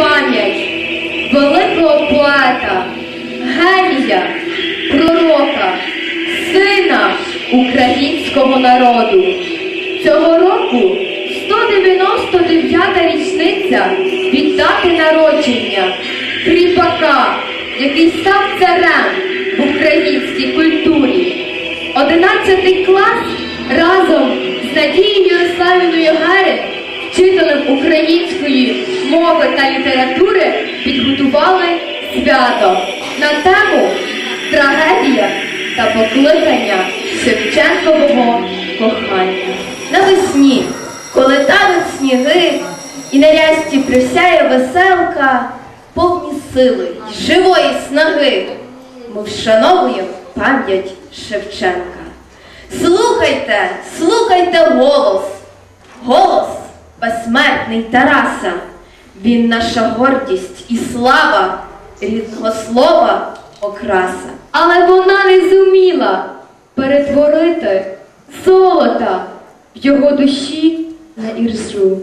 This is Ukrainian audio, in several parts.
пам'ять великого поета, генія, пророка, сина українського народу. Цього року 199-та річниця від дати народження кріпака, який став царем в українській культурі. Одинадцятий клас разом з Надією Ярославівною Герин, вчителем української мови та літератури, підготували свято на тему трагедія та покликання Шевченкового кохання. Навесні, коли тануть сніги і на присяє веселка, повні сили й живої снаги, ми вшановуємо пам'ять Шевченка. Слухайте, слухайте голос, голос безсмертний Тараса. Він наша гордість і слава, рідного слова окраса. Але вона не зуміла перетворити золота в його душі на іржу,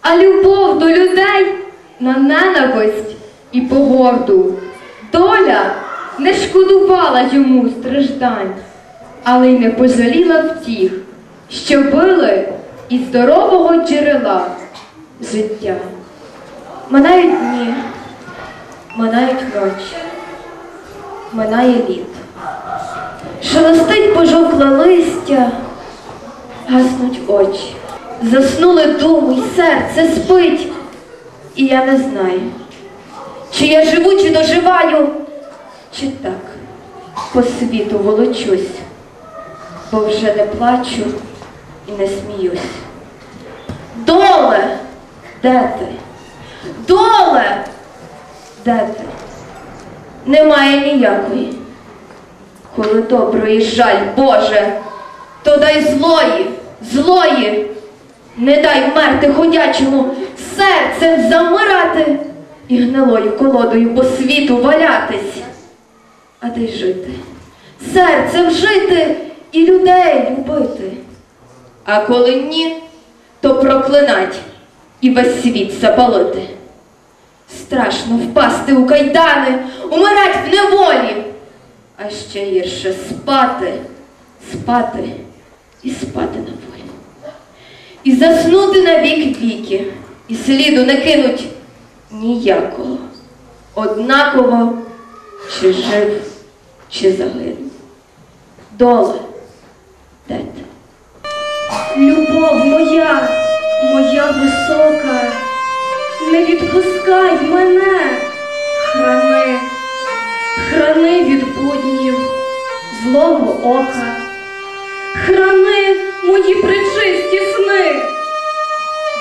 а любов до людей на ненависть і погорду. Доля не шкодувала йому страждань, але й не пожаліла втіх, що били із здорового джерела життя. Минають дні, минають ночі, минає літ. Шелестить пожовкле листя, гаснуть очі. Заснули думи й серце спить, і я не знаю, чи я живу, чи доживаю, чи так по світу волочусь, бо вже не плачу і не сміюсь. Доле, де ти? Доле, де ти? Немає ніякої. Коли доброї жаль, Боже, то дай злої, злої, не дай вмерти ходячому, серцем замирати і гнилою колодою по світу валятись. А дай жити, серцем жити і людей любити. А коли ні, то проклинать і весь світ запалити. Страшно впасти у кайдани, умирать в неволі, а ще гірше спати, спати і спати на волі. І заснути на вік віки, і сліду не кинуть ніякого, однаково чи жив, чи загинув. Доле, де ти? Любов моя, моя висока, не відпускай мене, храни, храни від буднів, злого ока, храни мої причисті сни.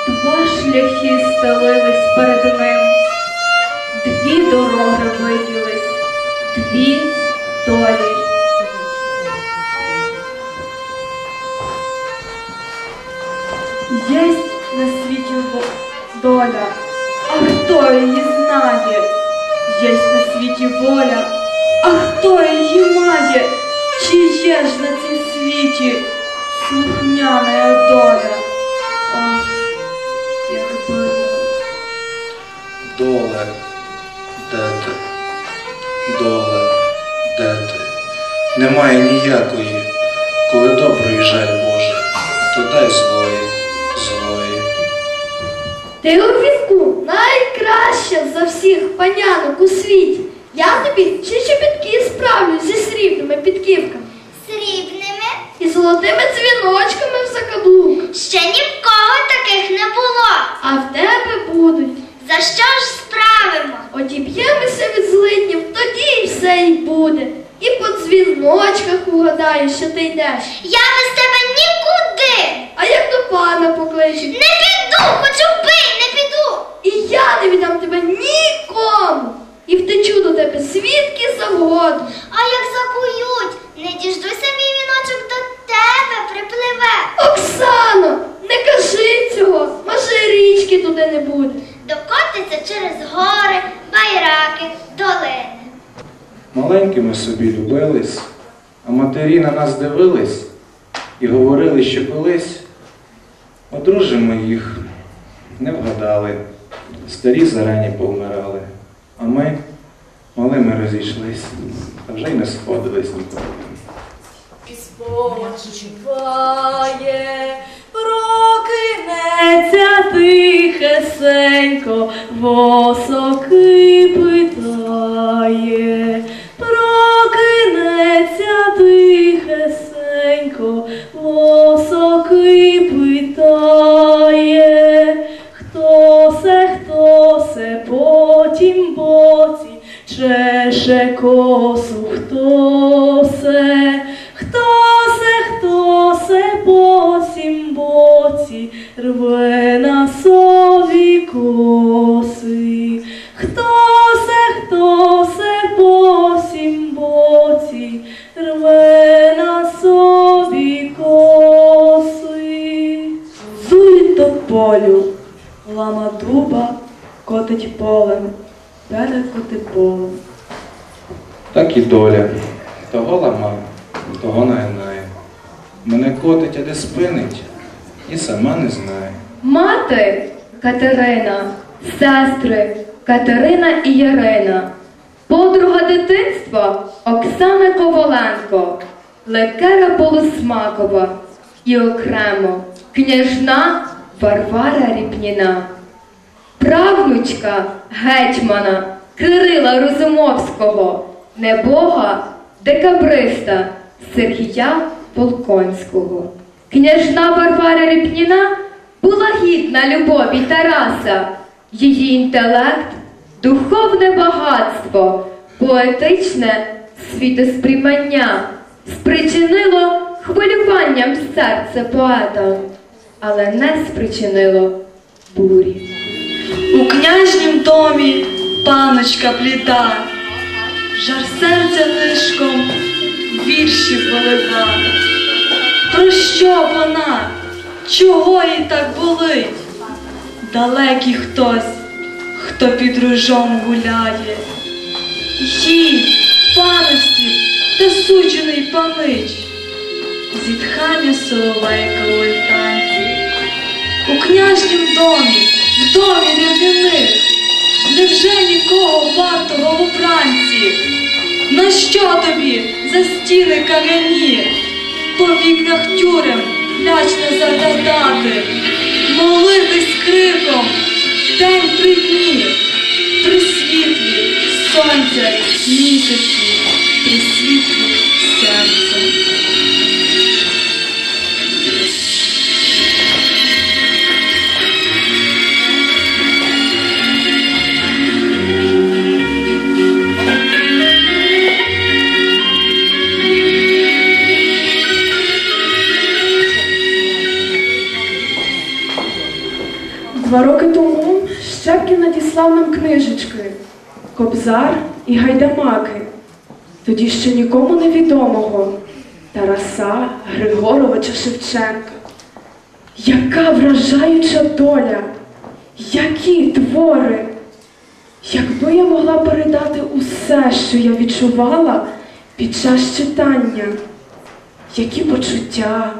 Два шляхи стелились перед ним, дві дороги виділись, дві долі. Доля, а хто її знає? Єсть на світі воля, а хто її має? Чи є ж на цім світі слухняна доля? Ох, якби. Доле, де ти? Доле, де ти? Немає ніякої, коли доброї жаль Ти у візку найкраща за всіх панянок у світі. Я тобі ще чобітки справлю зі срібними підківками Срібними? і золотими дзвіночками в закаблуках. Ще ні в кого таких не було. А в тебе будуть. За що ж справимо? Одіб'ємося від злиднів, тоді і все й буде. І по дзвіночках угадаєш, що ти йдеш. Я без тебе нікуди. А як до пана покличуть? Не піду, хоч убий, не піду. І я не віддам тебе нікому. І втечу до тебе звідки завгодно. А як закують, не діждуся мій віночок до тебе припливе. Оксано, не кажи цього, може річки туди не буде. Докотиться через гори, байраки, долини. Маленькими собі любились, а матері на нас дивились і говорили, що колись одружимо їх, не вгадали, Старі зарані повмирали, а ми малими розійшлись, та вже й не сходились ніколи. Спочиває, прокинеться тихесенько, восоки рве на сові коси, хто се, хто се, посім боці, рве на собі коси. Зують до полю, лама дуба котить полем, перекоти полем. Так і доля. Того ламав, того нагинає. Мене котить, а де спинить, і сама не знає. Мати Катерина, сестри Катерина і Ярина, подруга дитинства Оксана Коваленко, лекера Полусмакова і окремо княжна Варвара Ріпніна, правнучка гетьмана Кирила Розумовського, небога декабриста Сергія Волконського. Княжна Варвара Ріпніна була гідна любові Тараса, її інтелект, духовне багатство, поетичне світосприймання спричинило хвилюванням серце поета, але не спричинило бурі. У княжнім домі паночка пліта, жар серця лишком вірші полива. Про що вона? Чого їй так болить? Далекий хтось, хто під ружом гуляє. Їй, паності та суджений панич, зітхання соловейка у альтанці. У княжнім домі, в домі рівняних, невже нікого вартого у бранці? На що тобі за стіни кам'яні? По вікнах тюрем лячно загадати, молитись криком день при дні, при світлі сонця місяці, при світлі роки тому Щепкін надіслав нам книжечки Кобзар і Гайдамаки, тоді ще нікому невідомого Тараса Григоровича Шевченка. Яка вражаюча доля, які твори! Якби я могла передати усе, що я відчувала під час читання, які почуття,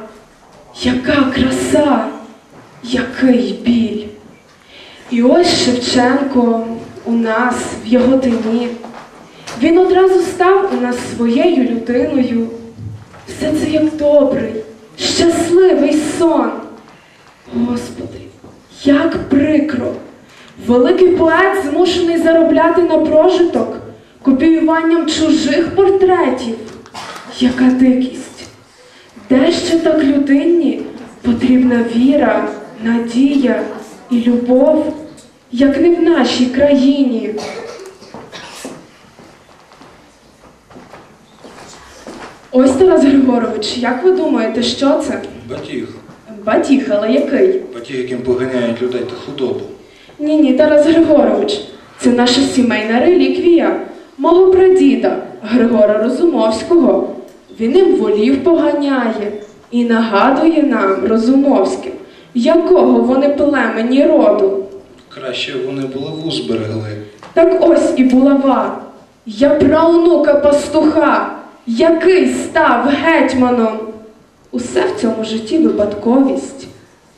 яка краса, який біль. І ось Шевченко у нас в його тині. Він одразу став у нас своєю людиною. Все це як добрий, щасливий сон. Господи, як прикро! Великий поет змушений заробляти на прожиток копіюванням чужих портретів. Яка дикість! Де ще так людині потрібна віра, надія і любов, як не в нашій країні? Ось Тарас Григорович, як ви думаєте, що це? Батіг. Батіг, але який? Батіг, яким поганяють людей та худобу. Ні, ні, Тарас Григорович, це наша сімейна реліквія мого прадіда Григора Розумовського. Він їм волів поганяє і нагадує нам, Розумовським, якого вони племені роду. Краще вони булаву зберегли. Так ось і булава. Я праунука пастуха, який став гетьманом. Усе в цьому житті випадковість,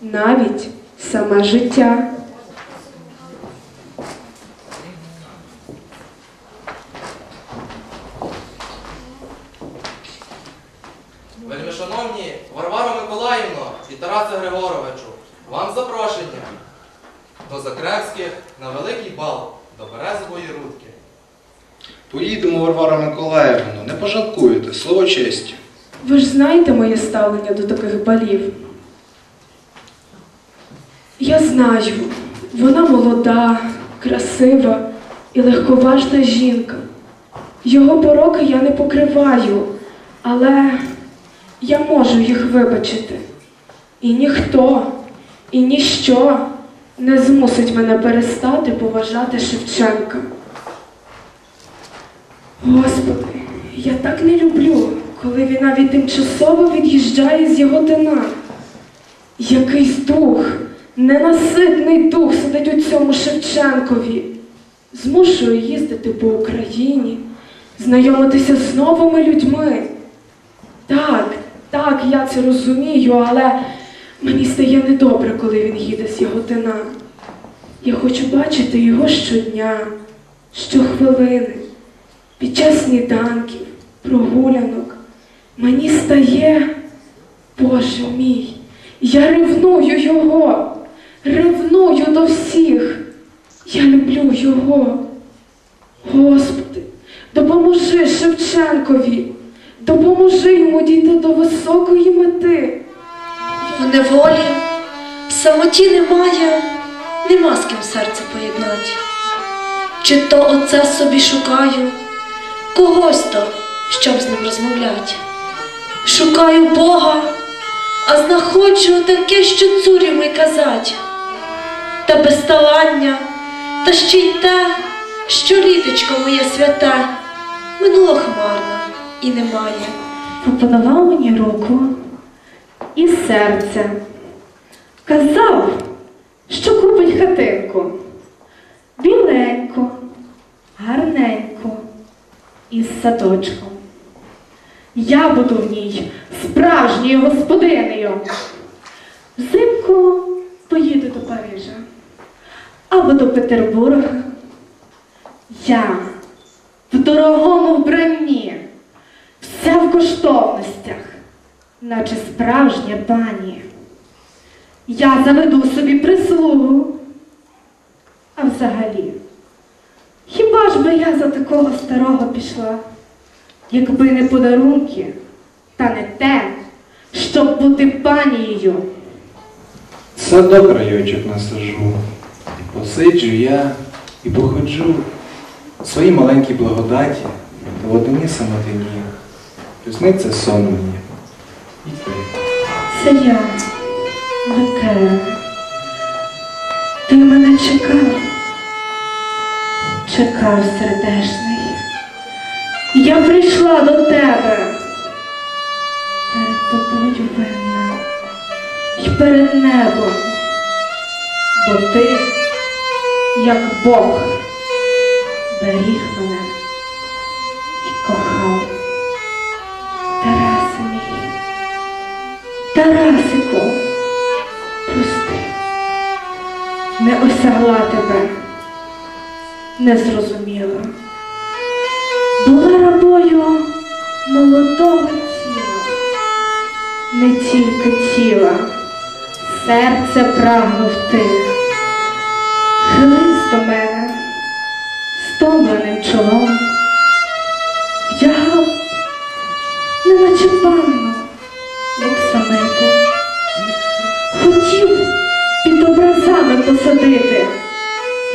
навіть саме життя. Вельмишановні Варвара Миколаївна і Тараса Григоровичу, вам запрошення до Закревських на великий бал до Березової рудки. Поїдемо, Варвара Миколаївна, не пожалкуєте, слово честі. Ви ж знаєте моє ставлення до таких балів. Я знаю, вона молода, красива і легковажна жінка. Його пороки я не покриваю, але я можу їх вибачити. І ніхто, і ніщо не змусить мене перестати поважати Шевченка. Господи, я так не люблю, коли він навіть тимчасово від'їжджає з його дина. Якийсь дух, ненаситний дух сидить у цьому Шевченкові. Змушує їздити по Україні, знайомитися з новими людьми. Так, так, я це розумію, але мені стає недобре, коли він їде з його дина. Я хочу бачити його щодня, щохвилини під час сніданків, прогулянок. Мені стає, Боже мій, я ревную його, ревную до всіх. Я люблю його. Господи, допоможи Шевченкові, допоможи йому дійти до високої мети. В неволі, в самоті немає, нема з ким серце поєднати. Чи то оце собі шукаю, когось то, щоб з ним розмовляти. Шукаю Бога, а знаходжу таке, що цурім і казать. Та безталання, та ще й те, що літочко моє святе, минуло хмарно і немає. Пропонував мені руку і серце. Казав, що купить хатинку. Біленьку, гарненьку, із садочком. Я буду в ній справжньою господинею. Взимку поїду до Парижа або до Петербурга. Я в дорогому вбранні, вся в коштовностях, наче справжня пані. Я заведу собі прислугу. А взагалі, хіба ж би я за такого старого пішла, якби не подарунки, та не те, щоб бути панією. Садок райочок насажу, посиджу я і походжу в своїй маленькій благодаті та в однині самотині. Присниться сон мені. Це я, Ликера. Ти мене чекав, чекав сердешний. Я прийшла до тебе. Перед тобою винна і перед небом. Бо ти, як Бог, беріг мене Тарасику, прости, не осягла тебе, не зрозуміла. Була рабою молодого тіла, не тільки тіла, серце прагнув ти. Хились до мене, стомленим чолом,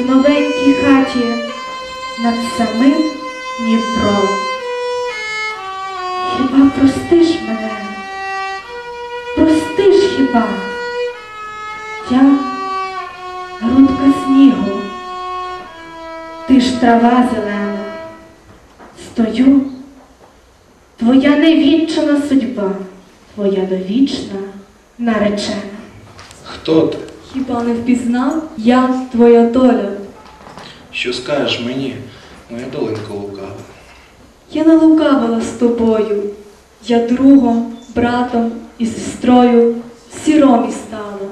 новенькій хаті над самим Дніпром. Хіба простиш мене? Простиш хіба? Я грудка снігу, ти ж трава зелена, стою, твоя невінчена судьба, твоя довічна наречена. Хто ти? Хіба не впізнав? Я твоя доля. Що скажеш мені, моя доленька лукава? Я не лукавила з тобою. Я другом, братом і сестрою сіромі стала.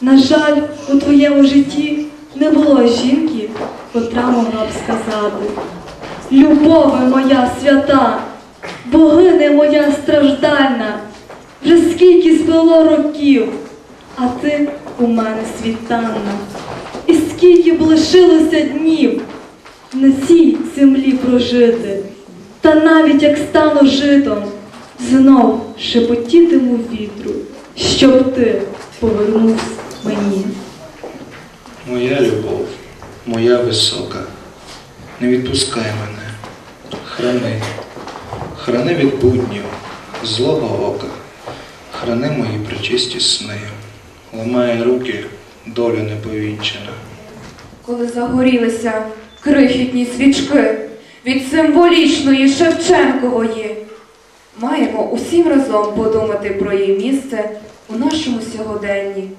На жаль, у твоєму житті не було жінки, котра могла б сказати. Любове моя свята, богине моя страждальна, вже скільки спило років, а ти у мене світанна. Скільки б лишилося днів на цій землі прожити, та навіть як стану житом, знов шепотітиму вітру, щоб ти повернувся мені. Моя любов, моя висока, не відпускай мене, храни, храни від буднів, злого ока, храни мої причисті сни, ламає руки, доля неповінчена. Коли загорілися крихітні свічки від символічної Шевченкової, маємо усім разом подумати про її місце у нашому сьогоденні,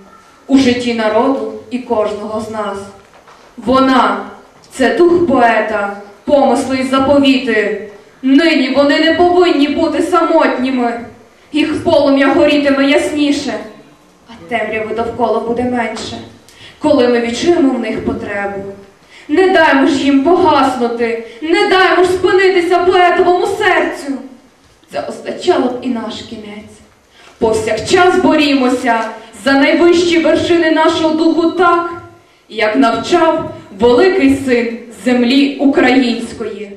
у житті народу і кожного з нас. Вона це дух поета, помисли й заповіти. Нині вони не повинні бути самотніми. Їх полум'я горітиме ясніше, а темряви довкола буде менше, коли ми відчуємо в них потребу. Не даймо ж їм погаснути, не даймо ж спинитися поетовому серцю. Це означало б і наш кінець. Повсякчас борімося за найвищі вершини нашого духу так, як навчав великий син землі української.